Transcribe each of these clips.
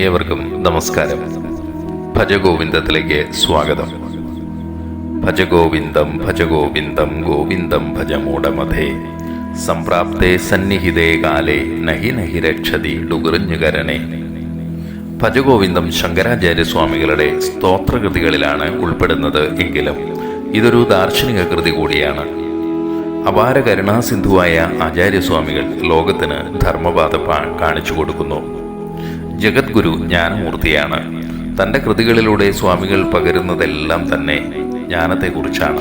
ഏവർക്കും നമസ്കാരം. ഭജഗോവിന്ദത്തിലേക്ക് സ്വാഗതം. ഭജഗോവിന്ദം ഭജഗോവിന്ദം ഗോവിന്ദം ഭജമൂടമധേ. സംപ്രാപ്തേ സന്നിഹിതേ കാലേ നഹി നഹി രക്ഷതി ഡുകുറിഞ്ഞുകരണേ ഭജഗോവിന്ദം ശങ്കരാചാര്യസ്വാമികളുടെ സ്തോത്രകൃതികളിലാണ് ഉൾപ്പെടുന്നത് എങ്കിലും ഇതൊരു ദാർശനിക കൃതി കൂടിയാണ്. അപാര കരുണാസിന്ധുവായ ആചാര്യസ്വാമികൾ ലോകത്തിന് ധർമ്മപാത കാണിച്ചു കൊടുക്കുന്നു. ജഗദ്ഗുരു ജ്ഞാനമൂർത്തിയാണ്. തന്റെ കൃതികളിലൂടെ സ്വാമികൾ പകരുന്നതെല്ലാം തന്നെ ജ്ഞാനത്തെക്കുറിച്ചാണ്.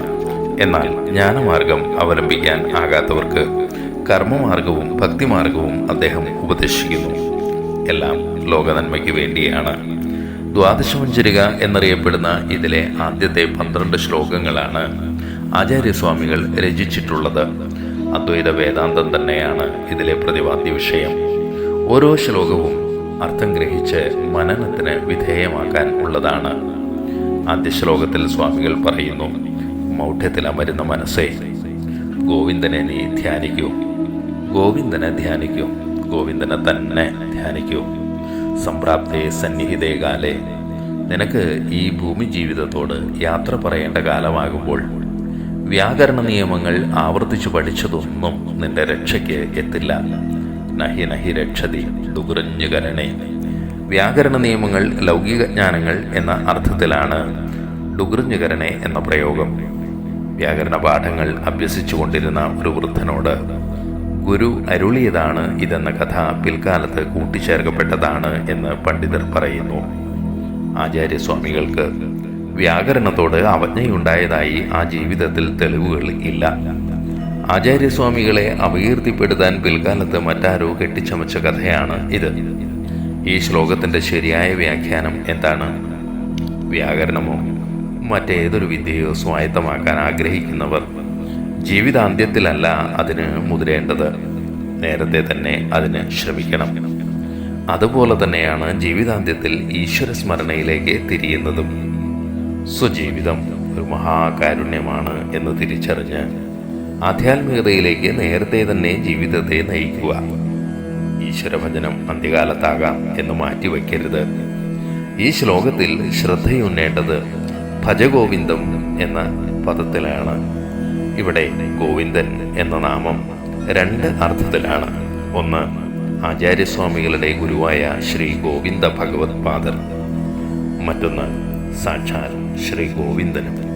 എന്നാൽ ജ്ഞാനമാർഗം അവലംബിക്കാൻ ആകാത്തവർക്ക് കർമ്മമാർഗവും ഭക്തിമാർഗവും അദ്ദേഹം ഉപദേശിക്കുന്നു. എല്ലാം ലോകനന്മയ്ക്ക് വേണ്ടിയാണ്. ദ്വാദശമഞ്ചരിക എന്നറിയപ്പെടുന്ന ഇതിലെ ആദ്യത്തെ പന്ത്രണ്ട് ശ്ലോകങ്ങളാണ് ആചാര്യസ്വാമികൾ രചിച്ചിട്ടുള്ളത്. അദ്വൈത വേദാന്തം തന്നെയാണ് ഇതിലെ പ്രതിപാദ്യ വിഷയം ഓരോ ശ്ലോകവും അർത്ഥം ഗ്രഹിച്ച് മനനത്തിന് വിധേയമാക്കാൻ ഉള്ളതാണ്. ആദ്യ ശ്ലോകത്തിൽ സ്വാമികൾ പറയുന്നു മൗഢ്യത്തിൽ അമരുന്ന മനസ്സേ ഗോവിന്ദനെ നീ ധ്യാനിക്കൂ. ഗോവിന്ദനെ ധ്യാനിക്കൂ. ഗോവിന്ദനെ തന്നെ ധ്യാനിക്കൂ. സംപ്രാപ്തേ സന്നിഹിതേ കാലേ നിനക്ക് ഈ ഭൂമി ജീവിതത്തോട് യാത്ര പറയേണ്ട കാലമാകുമ്പോൾ വ്യാകരണ നിയമങ്ങൾ ആവർത്തിച്ചു പഠിച്ചതൊന്നും നിന്റെ രക്ഷയ്ക്ക് എത്തില്ല. നഹി നഹി രക്ഷതി ഡുകുറഞ്ഞുകരണേ വ്യാകരണ നിയമങ്ങൾ ലൗകിക ജ്ഞാനങ്ങൾ എന്ന അർത്ഥത്തിലാണ് ഡുഗ്രഞ്ഞുകരണെ എന്ന പ്രയോഗം. വ്യാകരണ പാഠങ്ങൾ അഭ്യസിച്ചുകൊണ്ടിരുന്ന ഒരു വൃദ്ധനോട് ഗുരു അരുളിയതാണ് ഇതെന്ന കഥ പിൽക്കാലത്ത് കൂട്ടിച്ചേർക്കപ്പെട്ടതാണ് എന്ന് പണ്ഡിതർ പറയുന്നു. ആചാര്യസ്വാമികൾക്ക് വ്യാകരണത്തോട് അവജ്ഞയുണ്ടായതായി ആ ജീവിതത്തിൽ തെളിവുകൾ ഇല്ല. ആചാര്യസ്വാമികളെ അപകീർത്തിപ്പെടുത്താൻ പിൽക്കാലത്ത് മറ്റാരോ കെട്ടിച്ചമച്ച കഥയാണ് ഇത്. ഈ ശ്ലോകത്തിന്റെ ശരിയായ വ്യാഖ്യാനം എന്താണ്? വ്യാകരണമോ? മറ്റേതൊരു വിദ്യയോ സ്വായത്തമാക്കാൻ ആഗ്രഹിക്കുന്നവർ ജീവിതാന്ത്യത്തിലല്ല അതിന് മുതിരേണ്ടത്. നേരത്തെ തന്നെ അതിന് ശ്രമിക്കണം. അതുപോലെ തന്നെയാണ് ജീവിതാന്ത്യത്തിൽ ഈശ്വര സ്മരണയിലേക്ക് തിരിയുന്നതും. സ്വജീവിതം ഒരു മഹാകാരുണ്യമാണ് എന്ന് തിരിച്ചറിഞ്ഞ് ആധ്യാത്മികതയിലേക്ക് നേരത്തെ തന്നെ ജീവിതത്തെ നയിക്കുക. ഈശ്വരഭജനം അന്ത്യകാലത്താകാം എന്ന് മാറ്റിവെക്കരുത്. ഈ ശ്ലോകത്തിൽ ശ്രദ്ധയുന്നേണ്ടത് ഭജഗോവിന്ദം എന്ന പദത്തിലാണ്. ഇവിടെ ഗോവിന്ദൻ എന്ന നാമം രണ്ട് അർത്ഥത്തിലാണ്. ഒന്ന് ആചാര്യസ്വാമികളുടെ ഗുരുവായ ശ്രീ ഗോവിന്ദ ഭഗവത് പാദർ. മറ്റൊന്ന് സാക്ഷാൽ ശ്രീ ഗോവിന്ദനും.